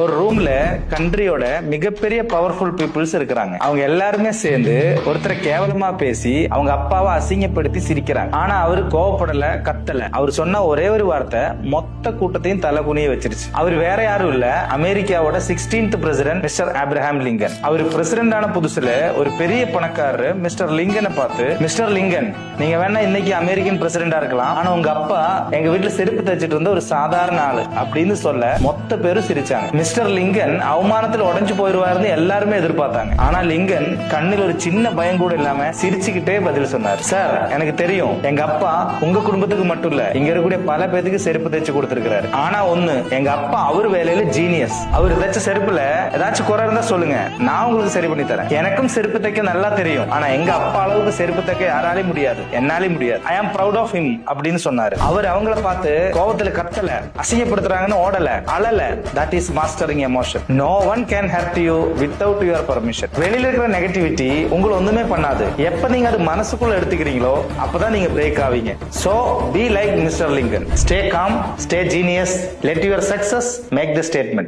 ஒரு ரூம்ல கண்ட்ரியோட மிகப்பெரிய பவர்ஃபுல் பீப்புள்ஸ் இருக்கிறாங்க. அவங்க எல்லாருமே சேர்ந்து ஒருத்தரை கேவலமா பேசி அவங்க அப்பாவை அசிங்கப்படுத்தி சிரிக்கிறாங்க. ஆனா அவரு கோவப்படல கத்தல. அவர் சொன்ன ஒரே ஒரு வார்த்தை மொத்த கூட்டத்தையும் தலை குனிய வச்சிருச்சு. அவர் வேற யாரும் இல்ல. அமெரிக்காவோட 16th president mister Abraham Lincoln அவர் பிரசிடென்ட் ஆன புதுசுல ஒரு பெரிய பணக்காரரு மிஸ்டர் லிங்கனை பார்த்து மிஸ்டர் லிங்கன் நீங்க வேணா இன்னைக்கு அமெரிக்கன் பிரசிடென்டா இருக்கலாம். ஆனா உங்க அப்பா எங்க வீட்டுல செருப்பு தைச்சிட்டு இருந்த ஒரு சாதாரண ஆளு. அப்படின்னு சொல்ல மொத்த பேரும் சிரிச்சாங்க. மிஸ்டர் லிங்கன் அவமானத்துல உடஞ்சு போயிருவாருன்னு எல்லாருமே எதிர்பார்த்தாங்க. ஆனா லிங்கன் கண்ணில் ஒரு சின்ன பயம் கூட இல்லாம சிரிச்சுக்கிட்டே பதில் சொன்னார். சார் எனக்கு தெரியும். எங்க அப்பா உங்க குடும்பத்துக்கு மட்டும் இல்ல இங்க இருக்கக்கூடிய பல பேத்துக்கு செருப்பு தைச்சு கொடுத்திருக்கிறாரு. ஆனா ஒண்ணு எங்க அப்பா அவர் வேலையில ஜீனியஸ் அவர் தைச்ச செருப்புல ஏதாச்சும் குறை இருந்தா சொல்லுங்க. நான் உங்களுக்கு சரி பண்ணி தரேன். எனக்கும் செருப்பு தைக்க நல்லா தெரியும். ஆனா எங்க அப்பா அளவுக்கு செருப்பு தைக்க யாராலையும் முடியாது. என்னாலையும் முடியாது. ஐ ஆம் ப்ரௌட் ஆஃப் ஹிம் அப்படின்னு சொன்னாரு. அவர் அவங்கள பார்த்து கோபத்துல கத்தல அசிங்கப்படுத்துறாங்கன்னு ஓடல அழல. That is master mastering emotion no one can hurt you without your permission வெளியில இருக்கிற நெகட்டிவிட்டி உங்களை ஒண்ணுமே பண்ணாது. எப்ப நீங்க அது மனசுக்குள்ள எடுத்துக்கிறீங்களோ அப்பதான் நீங்க பிரேக் ஆவீங்க. So be like mister Lincoln stay calm stay genius let your success make the statement